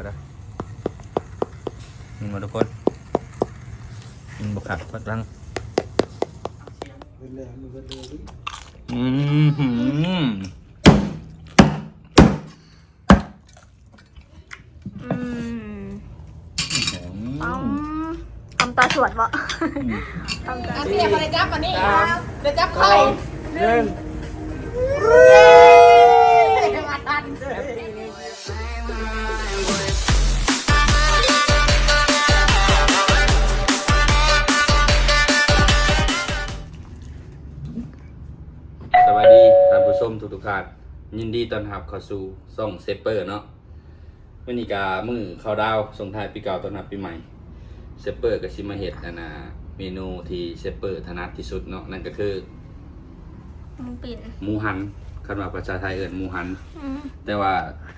ก็ได้นี่มาทุกคนกินบกขับพักลังเป็นเลยมันเป็นเลยอืมหืมอืมหอมปั๊มทำตาสวดวะทำตา อาเสียมาเลยจับอันนี้เดี๋ยวจับไข่ หนึ่ง ชมทุกๆท่านยินดีต้อนรับเข้าสู่ซ่องเซเปอร์เนาะวันนี้กามือเข้าดาวส่งท้ายปีเก่าต้อนรับปีใหม่เซเปอร์กับซิมาเฮ็ดนะนะเมนูที่เซเปอร์ถนัดที่สุดเนาะนั่นก็คือมึงปิ่นหมูหันคันว่าภาษาไทยเอิ้นหมูหัน อืมแต่ว่า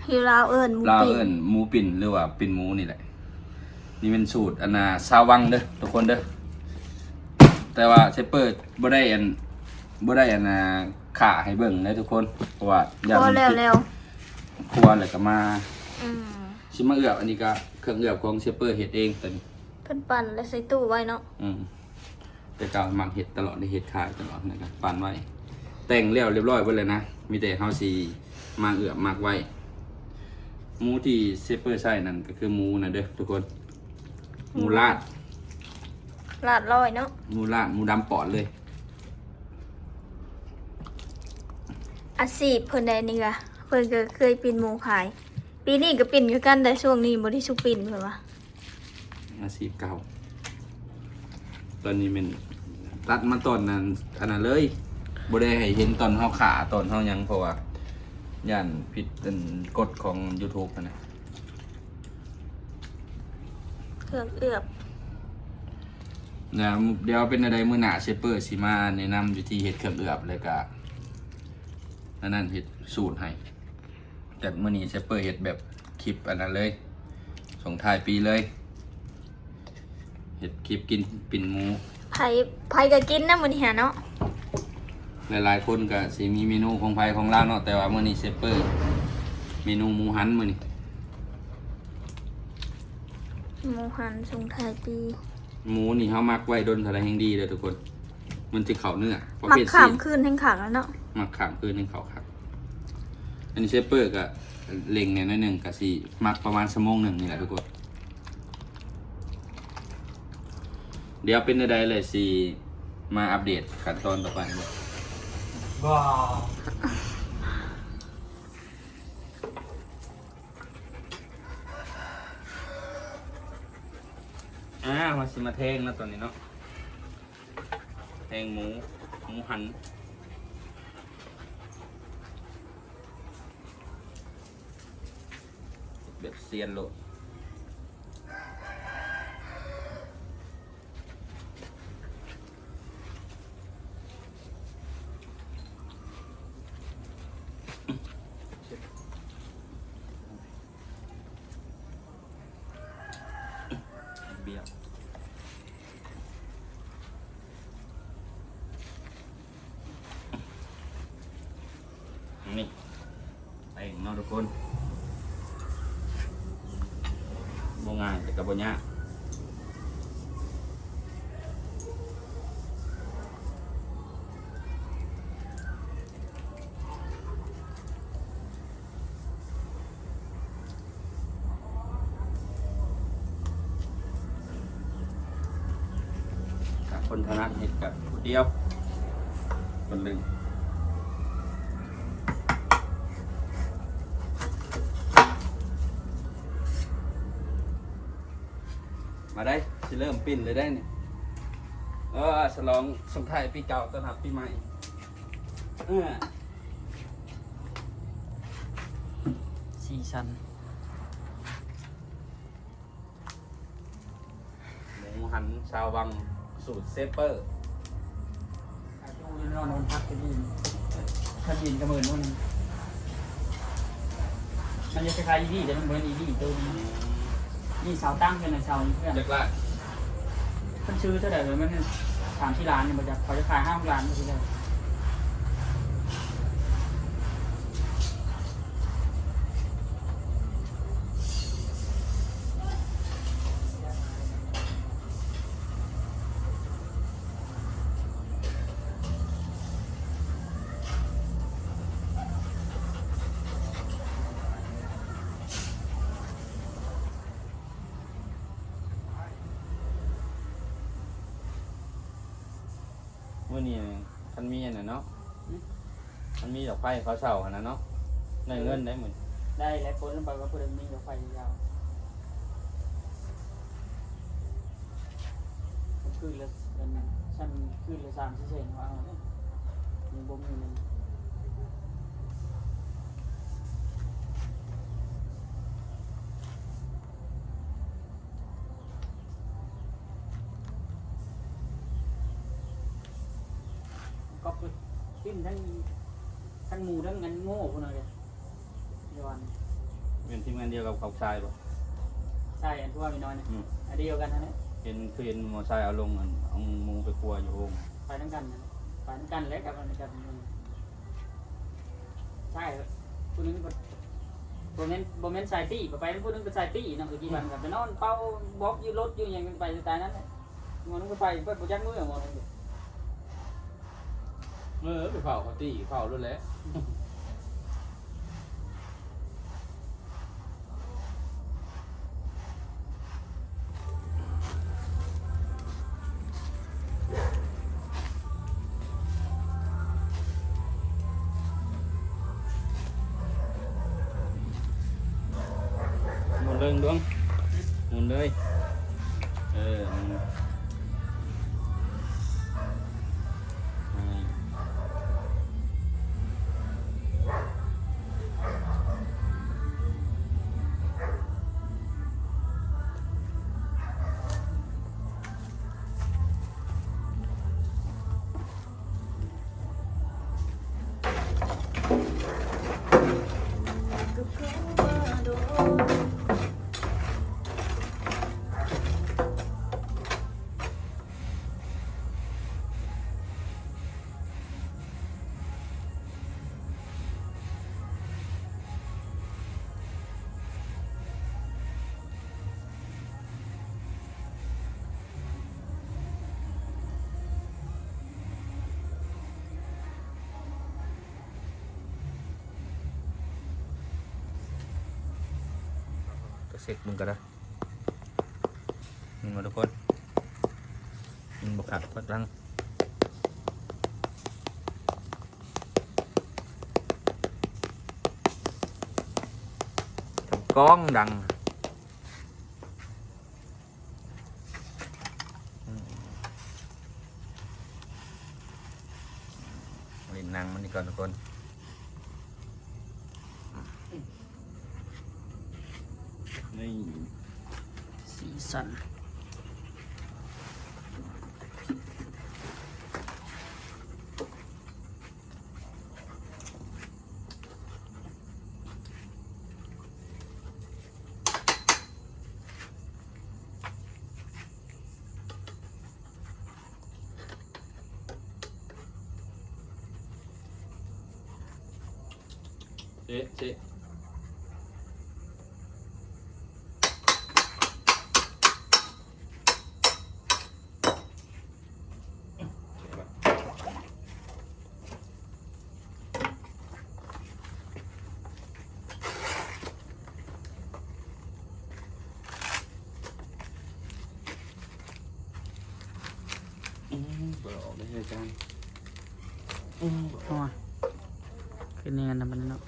ฮิลาวเอิญมึงลาวปิ่เอิ้นนหมูปิ่นหรือว่าปิ่นหมูนี่แหละ นี่เป็นสูตรอันน่ะซาววังเด้อทุกคนเด้อแต่ว่าเซเปอร์บ่ได้อันบ่ได้อันน่ะ ขาให้เบิ่งเลยทุกคนเพราะว่าย่านพอมันแล้วติดแล้วครัวแล้วก็มาอืมชิมาเอือบอันนี้ก็เครื่องเอือบของเชฟเปอร์เฮ็ดเองตอนนี้เพิ่นปั่นแล้วใส่ตู้ไว้เนาะอืมแต่ก็มักเฮ็ดตลอดได้เฮ็ดขายตลอดนะครับปั่นไว้ แต่งแล้วเรียบร้อยเบิดเลยนะมีแต่เฮาสิมาเอือบมักไว้หมูที่เชฟเปอร์ใช้นั่นก็คือหมูนะเด้อทุกคนหมูลาดลาดร้อยเนาะหมูลาดหมูดำปอดเลย อาชีพเพิ่นได้นี่ก็เพิ่นก็เคยปิ่นหมูขาย ปีนี้ก็ปิ่นคือกันแต่ช่วงนี้บ่ได้สุกปิ่นเพิ่นว่าอาชีพเก่า ตอนนี้มันตัดมาตอนนั้นอันนั้นเลยบ่ได้ให้เห็นตอนเฮาขาตอนเฮาหยังเพราะว่าย่านผิดเป็นกฎของ YouTube อะนะเครื่องเอือบเดี๋ยวเดี๋ยวเป็นอะไรมื้อหน้าเชฟเปอร์สิมาแนะนำวิธีเฮ็ดเครื่องเอือบเลยก็ อันนั้นเฮ็ดสูตรให้ แต่มื้อนี้เชฟเปอร์เฮ็ดแบบคลิปอันนั้นเลย ส่งท้ายปีเลยเฮ็ดคลิปกินปิ่นหมูไผไผก็กินนะมื้อนี้หาเนาะ หลายๆคนก็สิมีเมนูของไผของลาวเนาะ แต่ว่ามื้อนี้เชฟเปอร์ เมนูหมูหันมื้อนี้หมูหันส่งท้ายปี หมูนี่เฮามักไว้ดนเท่าไรแห่งดีเลยทุกคน มันสิเข้าเนื้อประมักเภทขามซีนคืนแห่งขังแล้วเนาะ มักขามคืนหนึงเขาครับอันนี้เชฟเปอร์ก็เล็งเนี่ยน้อยหนึ่งก็สิมักประมาณชั่วโมงหนึ่งนี่แหละทุกคนเดี๋ยวเป็นใดๆเลยสิมาอัปเดตขั้นตอนต่อไปเลยบ้าวอ่ามาสิมาเทงแล้วตอนนี้เนาะเทงหมูหมูหัน แบบเซียนโลดเบี้ยวนี่ไปเนาะทุกคน บ่ง่ายแต่ก็บ่ยากถ้าคนถนัดเฮ็ดกับผู้เดียวคนหนึ่ง มาได้สิเริ่มปิ้นเลยได้เนี่ยเออฉลองสงท้ายปีเก่าต้อนรับปีใหม่เออสี่ชั้นหมูหันชาววังสูตรเซเปอร์อาจูนี่นอนนอนพักกันดีถ้ายินกระเมินนู่นมันจะคล้ายๆอีดีแต่มันเหมือนอีดีตัวนี้ นี่เสาตั้งเป็นเสาเพื่อนจักรละมันซื้อเท่าไหร่เลยมันถามที่ร้านเนี่ยมันจะเขาจะขายห้าล้านก็ได้ห มื่อนี้คันมีอันน่ะเนาะมันมีดอกไฟเขาเช่าอันนั้นเนาะได้เงินได้หมื่นได้แล้วคนลงไปก็เพิ่มมีรถไฟยาวคือละเป็นชั้นคือละสามสิบเซนว่าเอาเนี่ยยังบ่มีเลย ก็คือขึ้ นทั้งทั้งหมูทั้งเงินโง่พวกนั้นเลยเดี๋ยววันเป็นทีมงานเดียวกับเขาชายปะใช่อันที่ว่ามีน้อยเนี่ยอืมอันเดียวกันนะเนี่ยเห็นคือเห็นมอไซค์เอาลงอันเอาหมูไปครัวอยู่โองไปทั้งกันนะไปทั้งกันและกับอันนี้กับมันใช่คนนึงก็โบเมนโบเมนสายตี้ไปคนนึงเป็นสายตี้นะคือกี่วันกับไปนอนเป้าบล็อกอยู่รถอยู่อย่างไปสไตล์นั้นเลยมันนึงก็ไปไปโปรเจกต์มือมันนึง เออไปเผาเขาตีเผาด้วยแหละหมุนเรื่องดวงหมุนเลย 可花多。 เสร็จมึงก็ได้มึงมาทุกคนมึงบกขักพักลังทำกล้องดังเล่นนังมันนี่ก่อนทุกคน สีสัน เจ๊เจ๊อืมเปิดออกได้เลยจานอืม อ๋อคือเนียนนะมันเนาะ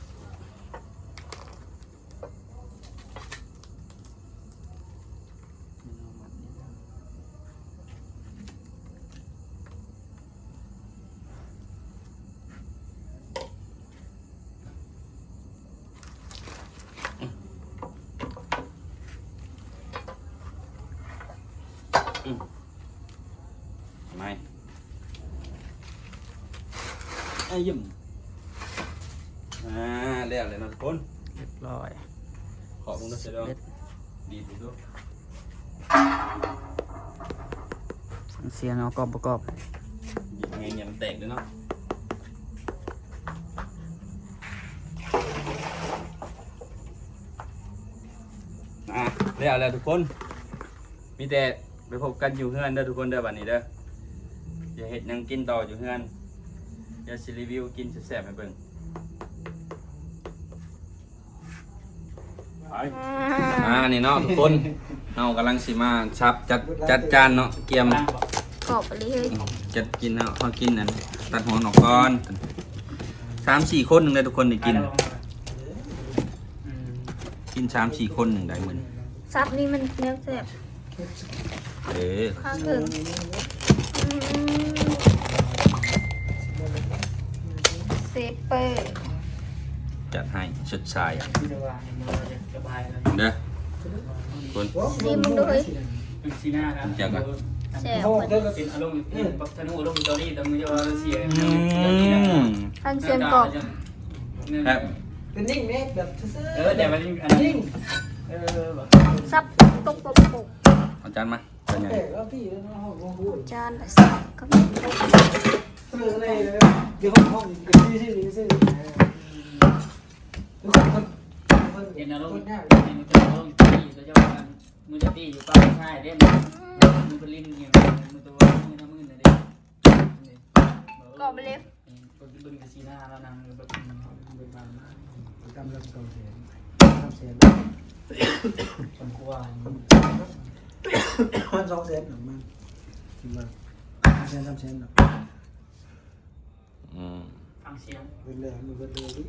嗯ไม่ไอ้ยิ่มอ่าเรียกเลยนะทุกคนเรียบร้อยขอบคุณนะเสด็จดีดีด้วยฟังเสียงเอากรอบประกอบยิงไงเนี่ยมันแตกเลยเนาะอะเรียกแล้วทุกคน มีแต่ไปพบกันอยู่เฮือนเด้อทุกคนเด้อบัดนี้เด้ออย่าเห็ดหยังกินต่ออยู่เฮือน อย่าสิรีวิวกินแซ่บๆให้เบิ่งไปอ่านี่เนาะทุกคนเฮากำลังสิมาชับจัดจัดจานเนาะเกียมกรอบไปเลยเฮ้ยจะกินเอาพอกินนั่นตัดหัวหนอกก่อนสามสี่คนหนึ่งได้ทุกคนได้กินอืมกินสามสี่คนหนึ่งได้เหมือนซับนี่มันเนื้อแซ่บเออข้าวถึง อืมเซเปอร์จัดให้ชดชายที่จะว่าเนี่ยมันจะสบายเลยเด้อคนซีมึงดูเฮ้ยเป็นซีหน้าครับจังอะแซ่บเป็นอารมณ์เป็นปักธนูอารมณ์ตอรี่แต่มือจะว่าเสียอืมฟังเสียงกรอบแอบเป็นนิ่งเนี่ยแบบซื่อเออแต่มันอันๆนี้นิ่งเออแบบซับตกปกปกเอาจารย์มาเป็นไงแต่แล้วพี่แล้วห้องห้องพูดจานละซับกับ กซื้ออะไรเลยเดี๋ยวห้องห้องเดี๋ยวที่ชื่อนี้ชื่อทุกคนคนเห็นอารมคนยากเห็นอารมณ์ตีแล้วจะว่ามือจะตีอยู่ป้าใช่เด้มมือเป็นลิ้นอย่างมือตัวมือทำมือนะเด้กอบไปเลยคนที่บึงกับซีหน้าแล้วนางแบบบึงบางกำลังเกาเสียงทำเสียงคนกว้างมันสองเสียงหนึ่งมันคิดว่าเสียงทำเสียงหนึ่ง ฟังเสียงเป็นเลยมันเป็นเลย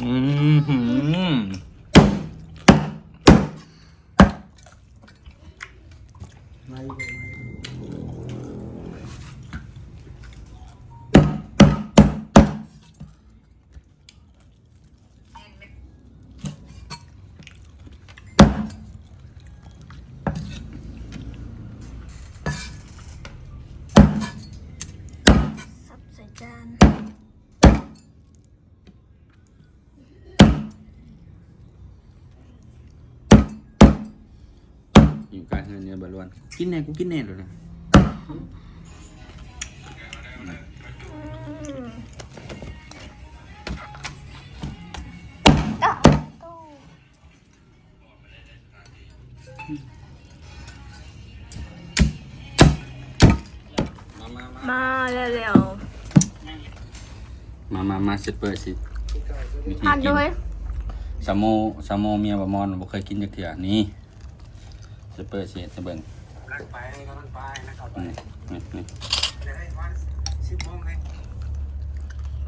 อืมหืมไม่ไม่ไม่ ซับใส่จาน อยู่กลางเงินเนี่ยบอลวน กินแน่กูกินแน่เลยนะอืมอะโต้มามามามาเร็วมามามาเซตเปิดสิวิๆธีทานกินด้วยสามโมสามโมเมียบะมอนบ่เคยกินจักเทื่อนี่เซตเปิดสิจะเบิ่ง นั่งไปก็นั่งไปนะครับไปนี่นี่นี่เดี๋ยวให้วันสิบโมงเลย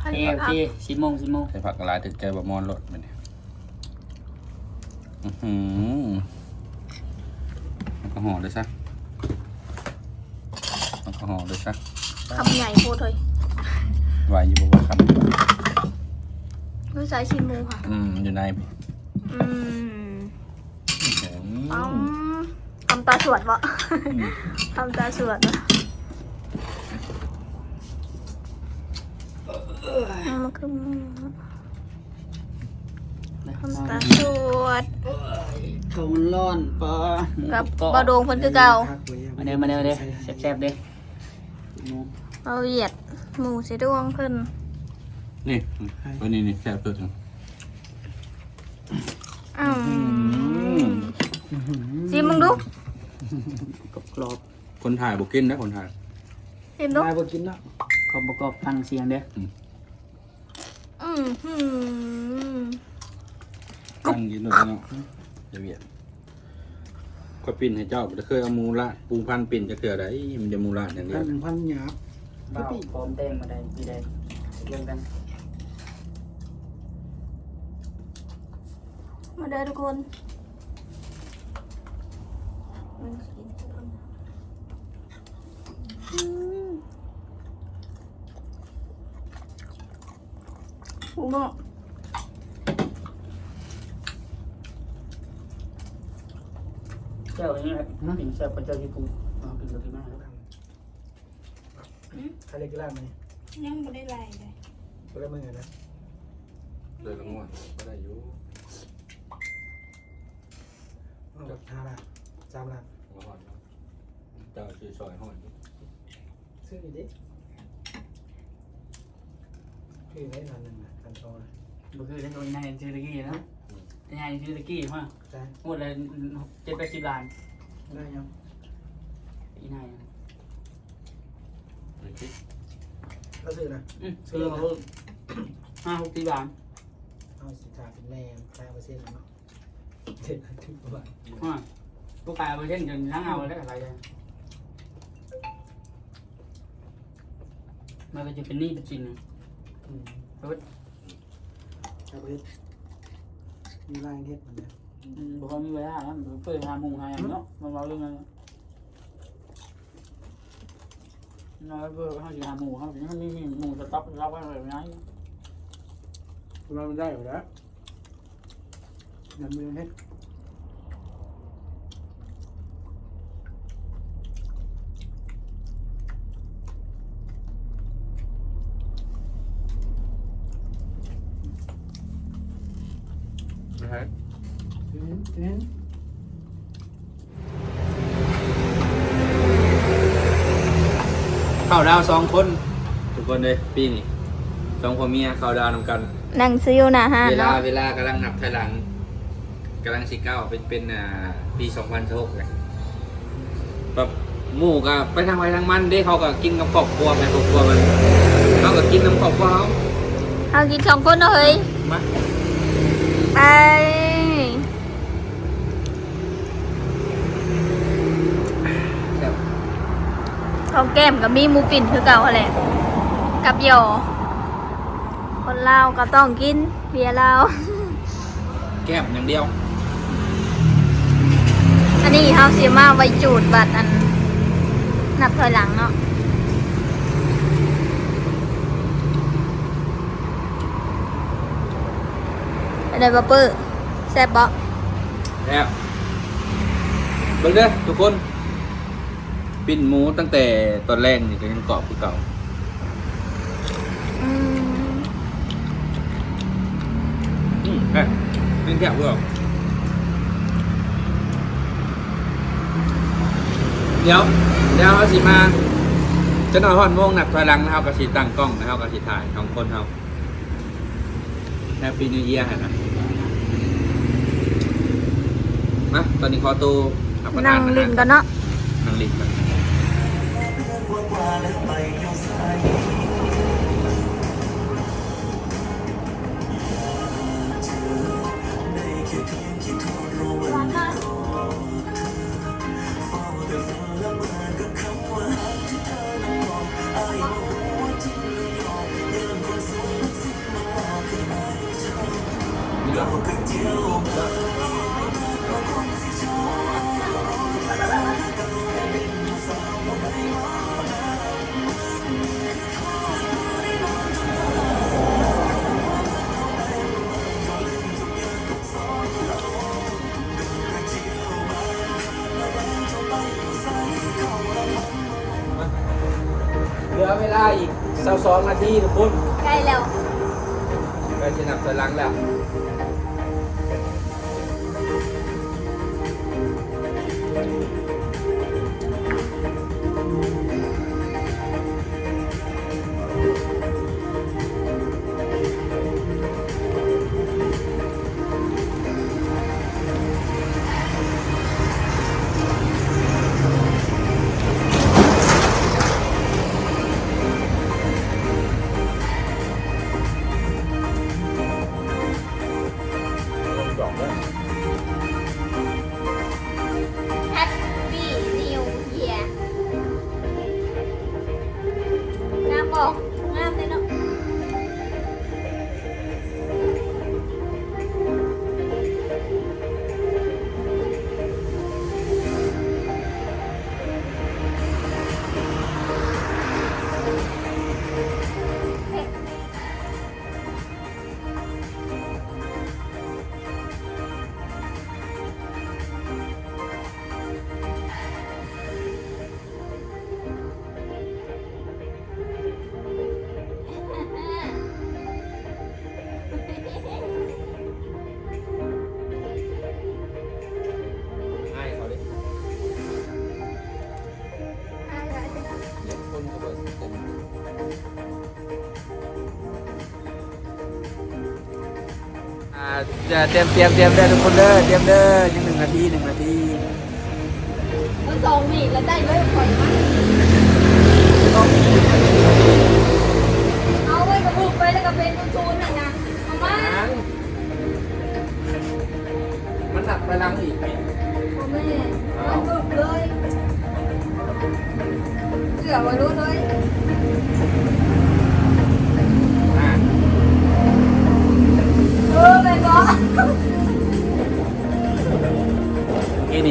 พันเอกับโอพัเคกสิบโมงสิบโมงใส่ผักกะลายถึงใจบะมอนรสมันเนี่ยอื้อหือแล้วก็ห่อเลยซะแล้วก็ห่อเลยซะคำใหญ่โคตรเลยไหวอยู่บ่ว่าคำรู้ใส่ชิ้นหมูค่ะ อืมอยู่ในพี่อืมอืปั๊มมทำ ตาสวดวะอืมทำตาสวดวะเอามันคือทำตาสวดเขามันร้อนปะกับบาโดงเพิ่นคือเก่ามาเด้อมาเด้อเด้อแซ่บๆเด้อเอาเหยียดหมูสีดวงเพิ่นนี่ตัวนี้นี่แซ่บสุดอืมชิมมึงดู กรอบคนถ่ายบ่กินนะคนถ่ายชิมดูได้พอกินแล้วๆกรอบประกอบฟังเสียงเด้ออืมหืมตั้งกินเลยเนาะเดี๋ยวเวียนก็ปิ้นให้เจ้าบ่เคยเอาหมูละปรุงพันธุ์ปิ้นจะเกลือได้มันจะหมูละอย่างเดียพัวนพันหยาบเบ้าพร้อมแต้มมาได้พี่ได้เรื่องกันมาเด้อทุกคน มันกินทุกคนอืมโอ้โหเจ้าอย่างนี้แหละปิ่งแซ่บพระเจ้าญี่ปุ่นเอาปิ่งกับที่มาแล้วใครเล็กล่างไหมยังไม่ได้ไล่เลยก็ได้เมื่อไงนะเลยละง่วงก็ได้อยู่ห้าล้าน สามล้านบ่ฮอดเนาะเจ้าชื่อซอยฮอดอยู่ซื้อนี่ดิคือได้นานหนึ่งนะกันโตนะบ่คือได้ตัวง่ายชื่อตะกี้นะง่ายชื่อตะกี้มาใช่หมดเลยเจ็ดแปดสิบล้านได้ยังอีนายนี่คิดก็ซื้อนะอืมซื้อมาเพิ่มห้าหกสิบล้านเอาสิทาเป็นแม่แปดเปอร์เซ็นต์เนาะเจ็ดทุกบาทอ่าลู กูกายเอาไปเช่นจนนั่งเอาได้อะไรเลยมันก็จะเป็นหนี้เป็นสินนะอืมเฮ้ยเอาไปเฮ็ดมีลายเฮ็ดเหมือนกันอืมบอกว่ามีเวลาแล้วเปิดหาหมุงหาอย่างเนาะมันเราเรื่องนั้นน้อยเพื่อเขาจะหาหมูเขาจะมีหมูสต๊อกเราไว้แบบนี้เราได้อยู่แล้วยังมือเฮ็ด นะครับ เห็นเห็นเข้าดาวสองคน ทุกคนเลยปีนี้สองพ่อเมียเข้าดาวนำกัน นั่งซื้ออยู่หน้าห้างเวลาเนาะเวลากำลังนับถอยหลังกำลังสิเก้าเป็นเป็นอ่าปีสองพันหกเลยแบบหมู่ก็ไปทางไปทางมันเด้เขาก็กินกับครอบครัวไปครอบครัวมันเขาก็กินน้ำครอบครัวเขาเอากินสองคนเนาะเฮ้ยมาไป แบบ ของแก้มกับมีหมูปิ่นคือเก่าหั่นแหละกับหยอคนลาวก็ต้องกินเบียร์ลาวแก้มอย่างเดียว อันนี้เฮาเสียมาไว้จูดบัตรอัน นับถอยหลังเนาะอะไรบะเปอร์แซ่บบ่แล้วเบิ่งเด้อทุกคน ปิ้นหมูตั้งแต่ตอนแรกนี่ก็ยังกรอบคือเก่าอืมอืมแค่เป็นแค่เพื่อเดี๋ยวเดี๋ยวเขาสิมาจะนอนหอนโมงหนักถอยหลังนะครับกับสีตั้งกล้องนะครับกับสีถ่ายของคนเขาแฮปปี้นิวเยียร์นะมาตอนนี้ขอตัวรับประทานั่นงอาหารลินกันเนาะ นั่งลินกัน เหลือเลาอีกสองนาทีทุกคนใกล้แล้วไปจะนับถอยหลังแล้ว จะเตรียมเตรียมเตรียมเด้อทุกคนเด้อเตรียมเด้อยังหนึ่งนาทีหนึ่งนาทีมันส่งนี่แล้วได้เลยข่อยมาเอาไว้กับบุกไปแล้วก็เป็นชูนๆน่ะนะเอามามันหนักไปลังอีกไหมเอาแม่เอาบุกเลยเสือไว้รู้เลย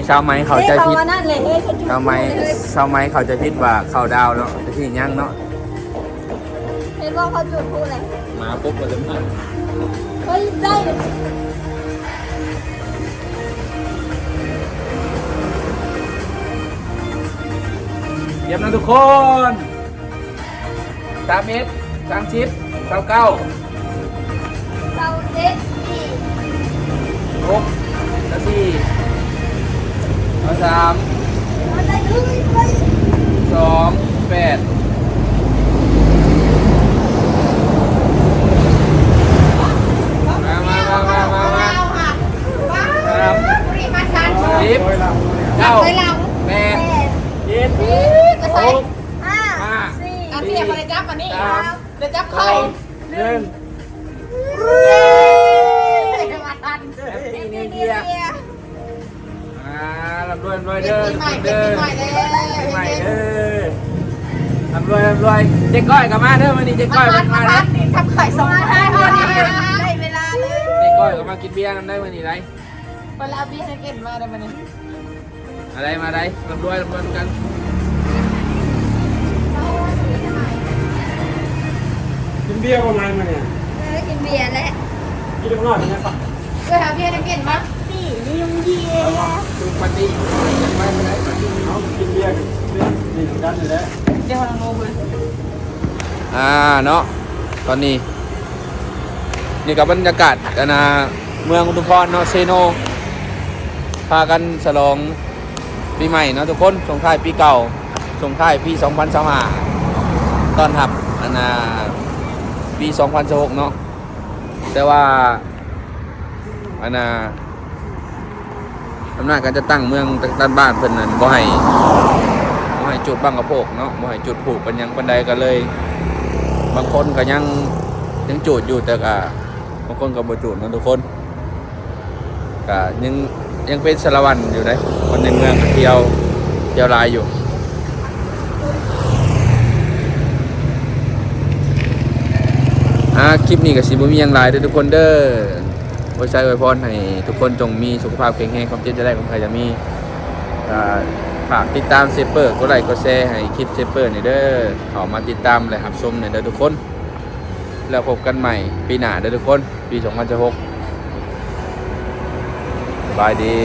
ชาวไม้เข้าใจผิดเฮ้ยเขาว่านั่นเลยเฮ้ยเขาจุดชาวไม้ชาวไม้เข้าใจผิดว่าเข้าดาวเนาะแต่ที่ยังเนาะเห็นว่าเขาจุดพูดอะไรมาปุ๊บก็จะมาเฮ้ยได้เลยเยี่ยมนะทุกคนสามเมตรสามชิดเก้าเก้าเราเด็ดนี่หกนาทีเอา สามอะไรเฮ้ยเฮ้ยสองแปดมามามามามามา เราค่ะว้า สาม ปริมาณการ สิบเก้า ไปเรา แป แป ด ด เจ็ด จะใส่ หก ห้า ห้า สี่ อาเทียบอะไรจับอันนี้ สาม เดี๋ยวจับ ส เข้า องหนึ่ง มาทัน แฮปปี้นิ นี่ ว นี่ เยียร์ เนี่ย อ่าลำรวยลำรวย เป็ เด้อ นปีใหม่ ทุกคน เป็น เด้อ ปีใหม่เลย ปีใหม่เด้อลำรวยลำรวยเจ๊ ก้อยกับมาเด้อวันนี้เจ๊ก้อยมามาทันมาเด้ทัอนนี่ทำไข่สองห้าคนนี่ได้เวลาเลยเจ๊ก้อยกลับมากินเบียร์กันได้วันนี้ไรเวลาพี่ให้ก็บมาได้ไหมเนี่ยอะไรมาได้ลำรวยลำรวยกันกินเบียร์ประมาณมาเนี่ยกินเบียร์และกินข้างนอกเนี่ยปะเพื่อหาพี่ให้ก็บมาสี่นี่ยุ่งเยียดูปาร์ตี้ไปไปไหนปาร์ตี้เอากินเบียร์เบียร์นี่กันเลยแหละเดี๋ยวเราลงเลย อ่าเนาะตอนนี้ นี่กับบรรยากาศอันนะเมืองอุทุมพรเนาะเซโน พากันฉลองปีใหม่เนาะทุกคนส่งท้ายปีเก่าส่งท้ายปี 2025ตอนรับอันนะปี 2026เนาะแต่ว่าอันนะอำนาจการจะตั้งเมืองด้านบ้านเพิ่นนั้นบ่ให้บ่ให้จุดบังกระโพกเนาะบ่ให้จุดผูกกันหยังปานใดก็เลย บางคนก็ยังยังจุดอยู่แต่ก็บางคนก็บ่จุดนะทุกคนก็ยังยังเป็นสารวันอยู่เลยคนในเมืองเที่ยวเที่ยวลายอยู่อ่าคลิปนี้ก็สิบ่มียังหลายด้อทุกคนเด้อไว้ใช้อวยพรให้ทุกคนจงมีสุขภาพแข็งแรงความเจ็บจะได้ของใครจะมีอ่า ฝากติดตามเซเปอร์กดไลค์กดแชร์ให้คลิปเซเปอร์นี่เด้อเข้ามาติดตามและรับชมเนี่ยเด้อทุกคน แล้วพบกันใหม่ปีหน้าเด้อทุกคน ปี 2016สบายดี